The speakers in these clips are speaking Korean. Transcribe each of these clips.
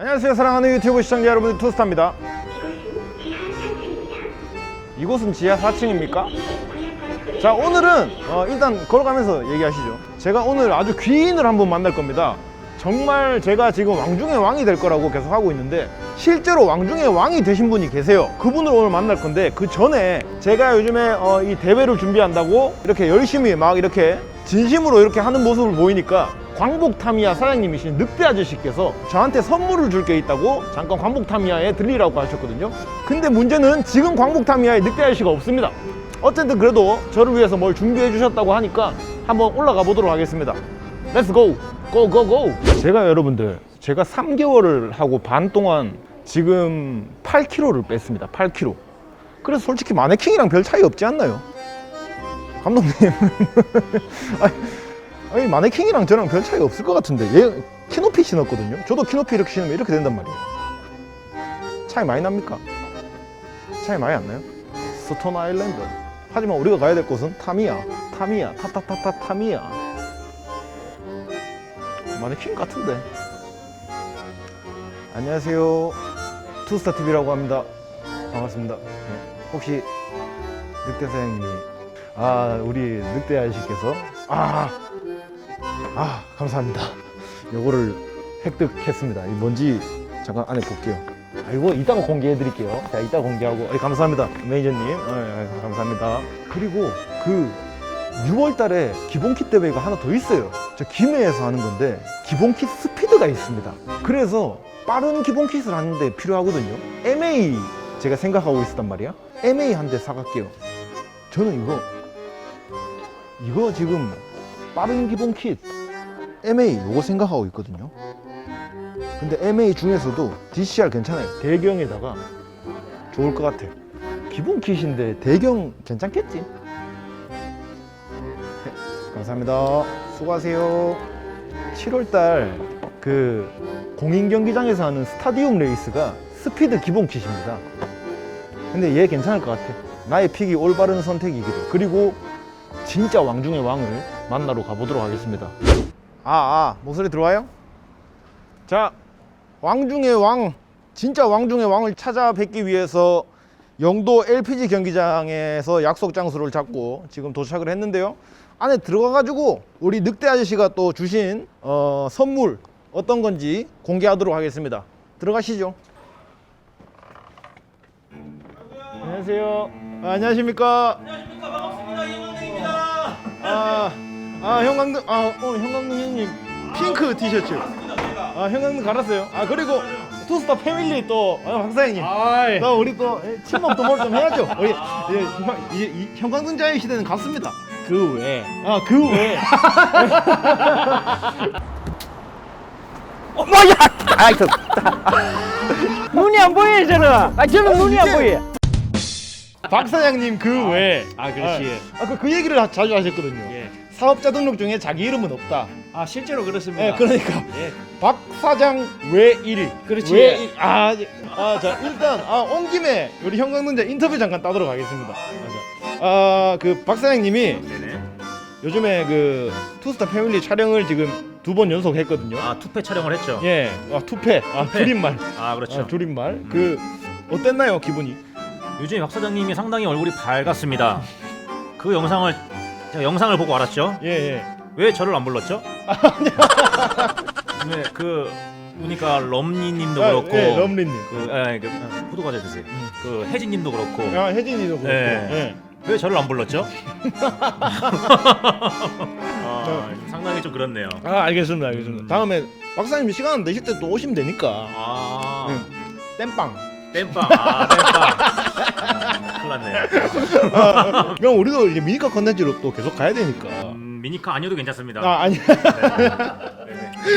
안녕하세요. 사랑하는 유튜브 시청자 여러분 투스타입니다. 이곳은 지하 4층입니까? 자 오늘은 어, 일단 걸어가면서 얘기하시죠. 제가 오늘 아주 귀인을 한번 만날 겁니다. 정말 제가 지금 왕 중의 왕이 될 거라고 계속 하고 있는데 실제로 왕 중의 왕이 되신 분이 계세요. 그분을 오늘 만날 건데 그 전에 제가 요즘에 어, 이 대회를 준비한다고 이렇게 열심히 막 이렇게 진심으로 이렇게 하는 모습을 보이니까 광복 타미야 사장님이신 늑대 아저씨께서 저한테 선물을 줄 게 있다고 잠깐 광복 타미야에 들리라고 하셨거든요 근데 문제는 지금 광복 타미야에 늑대 아저씨가 없습니다 어쨌든 그래도 저를 위해서 뭘 준비해 주셨다고 하니까 한번 올라가 보도록 하겠습니다 렛츠 고! 고! 고! 고! 제가 여러분들 제가 3개월을 하고 반 동안 지금 8kg를 뺐습니다 8kg 그래서 솔직히 마네킹이랑 별 차이 없지 않나요? 감독님. 아니, 아니 마네킹이랑 저랑 별 차이 없을 것 같은데. 얘 키높이 신었거든요. 저도 키높이 이렇게 신으면 이렇게 된단 말이에요. 차이 많이 납니까? 차이 많이 안 나요? 스톤 아일랜드. 하지만 우리가 가야 될 곳은 타미야. 타미야. 타타타타 타미야. 마네킹 같은데. 안녕하세요. 투스타 TV라고 합니다. 반갑습니다. 네, 혹시 늑대 사장님이 아 우리 늑대 아저씨께서. 아, 아 감사합니다. 요거를 획득했습니다. 이 뭔지 잠깐 안에 볼게요. 아이고 이따가 공개해 드릴게요. 자 이따 공개하고. 예, 감사합니다 매니저님. 예, 예, 감사합니다. 그리고 그 6월 달에 기본킷 대회가 하나 더 있어요. 저 김해에서 하는 건데 기본킷 스피드가 있습니다. 그래서 빠른 기본킷을 하는데 필요하거든요. MA 제가 생각하고 있었단 말이야. MA 한 대 사갈게요. 저는 이거 이거 지금 빠른 기본 킷 MA 요거 생각하고 있거든요. 근데 MA 중에서도 DCR 괜찮아요. 대경에다가 좋을 것 같아 기본 킷인데 대경 괜찮겠지? 네, 감사합니다. 수고하세요. 7월달 그 공인 경기장에서 하는 스타디움 레이스가 스피드 기본 킷입니다. 근데 얘 괜찮을 것 같아. 나의 픽이 올바른 선택이기를. 그리고 진짜 왕 중의 왕을 만나러 가보도록 하겠습니다. 아, 아, 목소리 들어와요? 자, 왕 중의 왕, 진짜 왕 중의 왕을 찾아뵙기 위해서 영도 LPG 경기장에서 약속 장소를 잡고 지금 도착을 했는데요. 안에 들어가가지고 우리 늑대 아저씨가 또 주신 어, 선물 어떤 건지 공개하도록 하겠습니다. 들어가시죠. 안녕하세요. 아, 안녕하십니까? 안녕하십니까 아, 아 형광등, 아 오늘 형광등 형님 핑크 티셔츠. 아 형광등 갈았어요. 아 그리고 투스타 패밀리 또 아, 박사장님. 아이. 또 우리 또 예, 친목 도모를 좀 해야죠. 우리 이제 형- 이제 이 형광등자의 시대는 갔습니다. 그 외에 아그 외에 어, 뭐야? 아이 그 눈이 안 보여요 저는. 아 저는 눈이 안 보여. 박 사장님 그 외에 아 그렇지. 아 그 그 얘기를 하- 자주 하셨거든요. 예. 사업자 등록 중에 자기 이름은 없다. 아 실제로 그렇습니다. 예, 그러니까 예. 박 사장 외일. 그렇지. 외일. 아, 예. 아, 자 일단 아, 온 김에 우리 형광등자 인터뷰 잠깐 따도록 하겠습니다. 아, 그 박 사장님이 네네. 요즘에 그 투스타 패밀리 촬영을 지금 두 번 연속 했거든요. 아 투패 촬영을 했죠. 예, 아, 투패, 아, 투패. 줄임말, 아 그렇죠. 아, 줄임말. 그 어땠나요 기분이? 요즘 박 사장님이 상당히 얼굴이 밝았습니다. 그 영상을 제가 영상을 보고 알았죠. 예, 예. 왜 저를 안 불렀죠? 네, 그 보니까 럼니님도 아, 그렇고, 예, 럼리님. 그, 예, 그 호두 과자 드세요. 그 혜진님도 그렇고, 아, 혜진이도 그렇고. 예. 예. 왜 저를 안 불렀죠? 아, 상당히 좀 그렇네요. 아, 알겠습니다, 알겠습니다. 음. 다음에 박사님 시간 내실 때 또 오시면 되니까. 아, 땜빵. 땜빵, 아 땜빵. 아, 큰일 났네. 그럼 우리도 이제 미니카 컨텐츠로 또 계속 가야 되니까. 음, 미니카 아니어도 괜찮습니다. 아, 아니. 네네.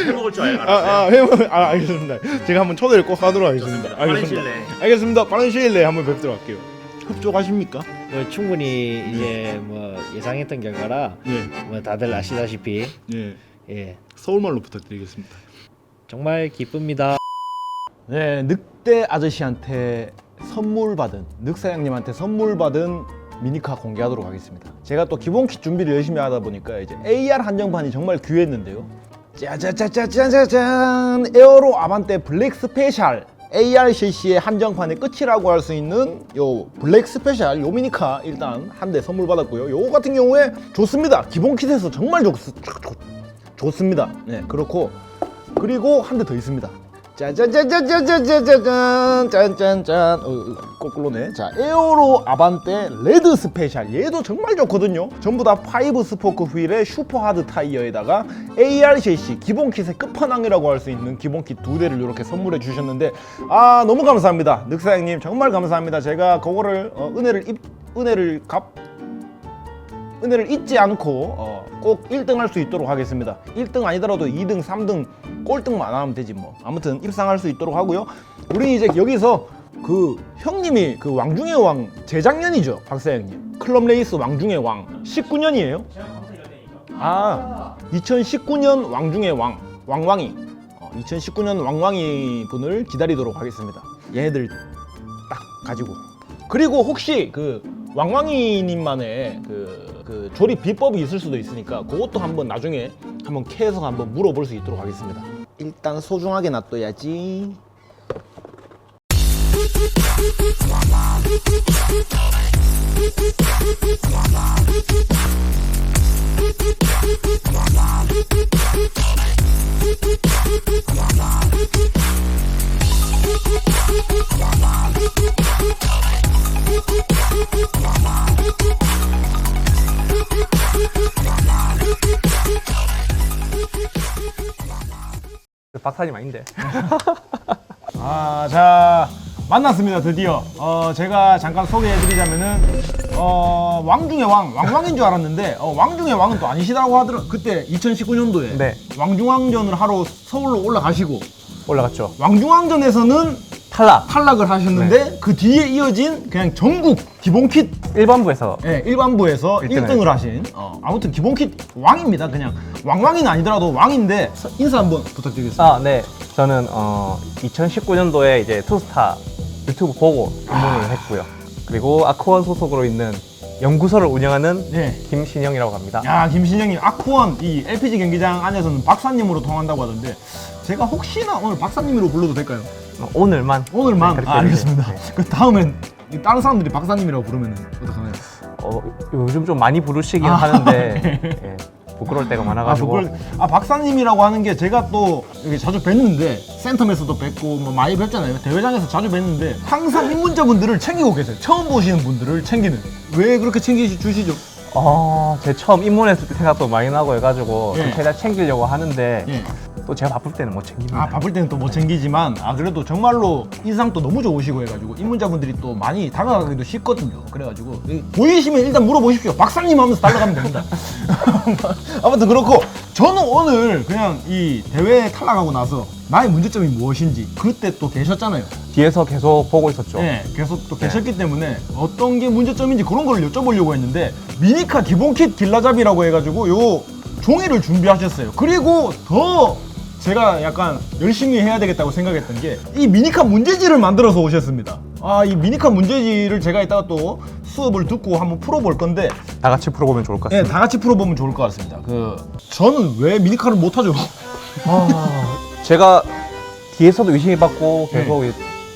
해먹을 줄 알아요. 아, 아, 해보, 아, 알겠습니다. 제가 한번 초대를 꼭 하도록 하겠습니다. 좋습니다. 빠른 알겠습니다. 시일 내에. 알겠습니다. 빠른 시일 내에 한번 뵙도록 할게요. 흡족하십니까? 뭐 충분히 이제 뭐 예상했던 결과라 예, 뭐 다들 아시다시피 예. 예 서울말로 부탁드리겠습니다. 정말 기쁩니다. 네, 늑대 아저씨한테 선물 받은 늑 사장님한테 선물 받은 미니카 공개하도록 하겠습니다. 제가 또 기본 킷 준비를 열심히 하다 보니까 이제 AR 한정판이 정말 귀했는데요. 짜자자자자자잔 에어로 아반떼 블랙 스페셜 ARCC의 한정판의 끝이라고 할 수 있는 요 블랙 스페셜 요 미니카 일단 한 대 선물 받았고요. 요 같은 경우에 좋습니다. 기본 킷에서 정말 좋, 좋, 좋습니다. 네 그렇고 그리고 한 대 더 있습니다. 짜자자자자자자잔 짠짠짠. 어, 어, 거꾸로네. 자 에어로 아반떼 레드 스페셜. 얘도 정말 좋거든요. 전부 다 5 스포크 휠의 슈퍼 하드 타이어에다가 ARCC 기본 킷의 끝판왕이라고 할 수 있는 기본 킷 두 대를 이렇게 선물해 주셨는데 아 너무 감사합니다. 늑사장님 정말 감사합니다. 제가 그거를 어, 은혜를 입 은혜를 갚 은혜를 잊지 않고 어, 꼭 1등 할 수 있도록 하겠습니다. 1등 아니더라도 2등, 3등, 꼴등만 안 하면 되지 뭐. 아무튼 입상할 수 있도록 하고요. 우리 이제 여기서 그 형님이 그 왕중의 왕 재작년이죠, 박사장님. 클럽 레이스 왕중의 왕 19년이에요. 아, 2019년 왕중의 왕 왕왕이. 어, 2019년 왕왕이 분을 기다리도록 하겠습니다. 얘네들 딱 가지고 그리고 혹시 그 왕왕이님만의 그, 그 조립 비법이 있을 수도 있으니까 그것도 한번 나중에 한번 캐서 한번 물어볼 수 있도록 하겠습니다. 일단 소중하게 놔둬야지. 박사님 아닌데. 아, 자 만났습니다 드디어. 어, 제가 잠깐 소개해드리자면은 어, 왕 중의 왕, 왕왕인 줄 알았는데 어, 왕 중의 왕은 또 아니시다고 하더라. 그때 2019년도에 네. 왕중왕전을 하러 서울로 올라가시고 올라갔죠. 왕중왕전에서는 탈락. 탈락을 하셨는데 그 뒤에 이어진 그냥 전국 기본 킷 일반부에서 예, 일반부에서 일등을 1등을 하신 어, 아무튼 기본 킷 왕입니다. 그냥 왕왕이는 아니더라도 왕인데 서- 인사 한번 부탁드리겠습니다. 아, 네. 저는 어 2019년도에 이제 투스타 유튜브 보고 입문을 했고요. 그리고 아크원 소속으로 있는 연구소를 운영하는 네. 김신영이라고 합니다. 야 김신영님 아쿠원 이 LPG 경기장 안에서는 박사님으로 통한다고 하던데 제가 혹시나 오늘 박사님으로 불러도 될까요? 어, 오늘만 오늘만 네, 그렇게 아, 알겠습니다. 네. 그 다음엔 이 다른 사람들이 박사님이라고 부르면 어떡하나요? 어, 요즘 좀 많이 부르시긴 아, 하는데 예, 부끄러울 때가 아, 많아가지고 그걸, 아 박사님이라고 하는 게 제가 또 여기 자주 뵀는데 센텀에서도 뵙고 뭐 많이 뵀잖아요 대회장에서 자주 뵀는데 항상 입문자분들을 챙기고 계세요 처음 보시는 분들을 챙기는 왜 그렇게 챙기주시죠? 어, 제 처음 입문했을 때 생각도 많이 나고 해가지고 예. 좀 최대한 챙기려고 하는데 예. 또 제가 바쁠 때는 못 챙깁니다. 아 바쁠 때는 또 못 챙기지만 아 그래도 정말로 인상도 너무 좋으시고 해가지고 입문자분들이 또 많이 다가가기도 쉽거든요 그래가지고 이- 보이시면 일단 물어보십시오 박사님 하면서 달려가면 됩니다 아무튼 그렇고 저는 오늘 그냥 이 대회에 탈락하고 나서 나의 문제점이 무엇인지 그때 또 계셨잖아요 뒤에서 계속 보고 있었죠. 네, 계속 또 네. 계셨기 때문에 어떤 게 문제점인지 그런 걸 여쭤보려고 했는데 미니카 기본 킷 길라잡이라고 해가지고 요 종이를 준비하셨어요. 그리고 더 제가 약간 열심히 해야 되겠다고 생각했던 게 이 미니카 문제지를 만들어서 오셨습니다. 아, 이 미니카 문제지를 제가 이따가 또 수업을 듣고 한번 풀어볼 건데 다 같이 풀어보면 좋을 것 네, 같습니다. 다 같이 풀어보면 좋을 것 같습니다. 그 저는 왜 미니카를 못 하죠? 아, 제가 뒤에서도 의심이 받고 계속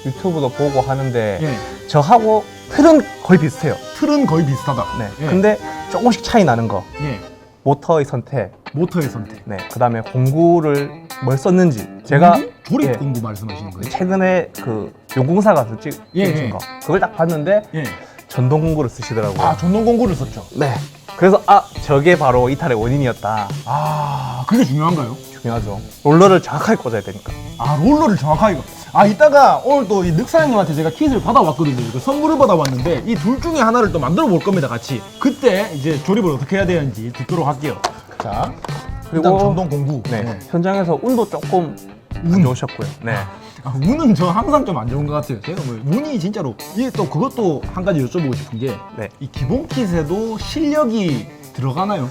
유튜브도 보고 하는데 예, 저하고 틀은 거의 비슷해요. 틀은 거의 비슷하다. 네. 예, 근데 조금씩 차이 나는 거. 예, 모터의 선택. 모터의 선택. 네. 그다음에 공구를 뭘 썼는지. 제가? 조립 예, 공구 말씀하시는 거예요? 최근에 그 요공사가 찍, 예, 찍으신 예. 거. 그걸 딱 봤는데 예. 전동 공구를 쓰시더라고요. 아 전동 공구를 썼죠. 네. 그래서 아 저게 바로 이탈의 원인이었다. 아 그게 중요한가요? 중요하죠. 롤러를 정확하게 꽂아야 되니까. 아 롤러를 정확하게 아 이따가 오늘 또 이 늑사장님한테 제가 kit을 받아왔거든요 이거 선물을 받아왔는데 이 둘 중에 하나를 또 만들어 볼 겁니다 같이 그때 이제 조립을 어떻게 해야 되는지 듣도록 할게요 자 그리고- 전동 공구 네. 네. 현장에서 운도 조금 운 좋으셨고요. 네. 아, 운은 저 항상 좀 안 좋은 것 같아요 제가 뭐 운이 진짜로 이게 또 그것도 한 가지 여쭤보고 싶은 게 이 네. 기본 kit에도 실력이 들어가나요?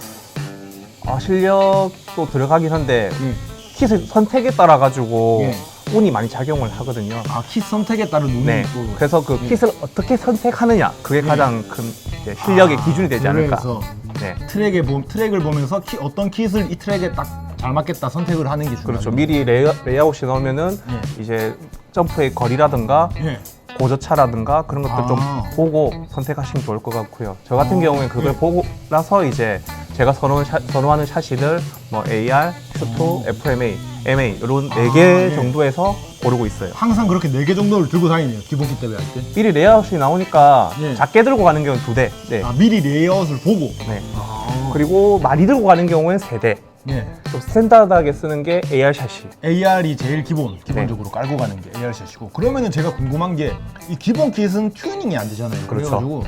아, 실력도 들어가긴 한데 예. 킷의 선택에 따라 가지고 예. 운이 많이 작용을 하거든요. 아킷 선택에 따른 운이 네. 또 그래서 그 예. 킷을 어떻게 선택하느냐 그게 예. 가장 큰 이제 실력의 아, 기준이 되지 않을까. 그래서 네. 트랙에 보, 트랙을 보면서 키, 어떤 킷을 이 트랙에 딱 잘 맞겠다 선택을 하는 게 중요하죠. 그렇죠. 미리 레이, 레이아웃이 나오면은 예. 이제 점프의 거리라든가 예. 고저차라든가 그런 것들 좀 아. 보고 선택하시면 좋을 것 같고요. 저 같은 어, 경우에는 그걸 예. 보고 나서 이제 제가 선호하는, 샤, 선호하는 샤시를 뭐 AR, Q2, FMA, MA 이런 네개 어. 예. 정도에서 고르고 있어요. 항상 그렇게 네 개 정도를 들고 다니네요. 기본기 때문에 할 때. 미리 레이아웃이 나오니까 예. 작게 들고 가는 경우는 두 대. 네. 아, 미리 레이아웃을 보고. 네. 아. 그리고 많이 들고 가는 경우에는 세 대. 예. 좀 스탠다드하게 쓰는 게 AR 샤시. AR이 제일 기본, 기본적으로 깔고 가는 게 AR 샷이고. 그러면은 제가 궁금한 게 이 기본 킷은 튜닝이 안 되잖아요. 그렇죠. 그래가지고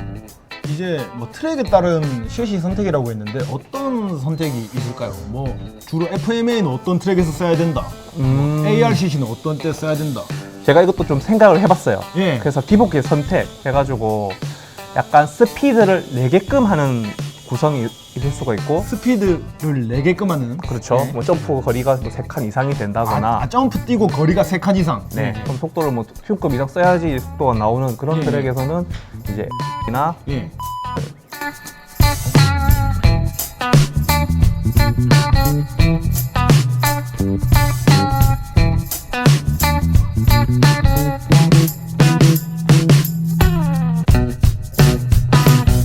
이제 뭐 트랙에 따른 샷이 선택이라고 했는데 어떤 선택이 있을까요? 뭐 주로 FMA는 어떤 트랙에서 써야 된다. 음. AR 샷은 어떤 때 써야 된다. 제가 이것도 좀 생각을 해봤어요. 예. 그래서 기본기 선택 해가지고 약간 스피드를 내게끔 하는 구성이 있을 수가 있고 스피드를 내게끔 하는. 그렇죠. 네. 뭐 점프 거리가 뭐 3칸 이상이 된다거나 아, 아, 점프 뛰고 거리가 세칸 이상. 네, 그럼 속도를 뭐 흉급 이상 써야지 속도가 나오는 그런 예. 트랙에서는 이제 나 예.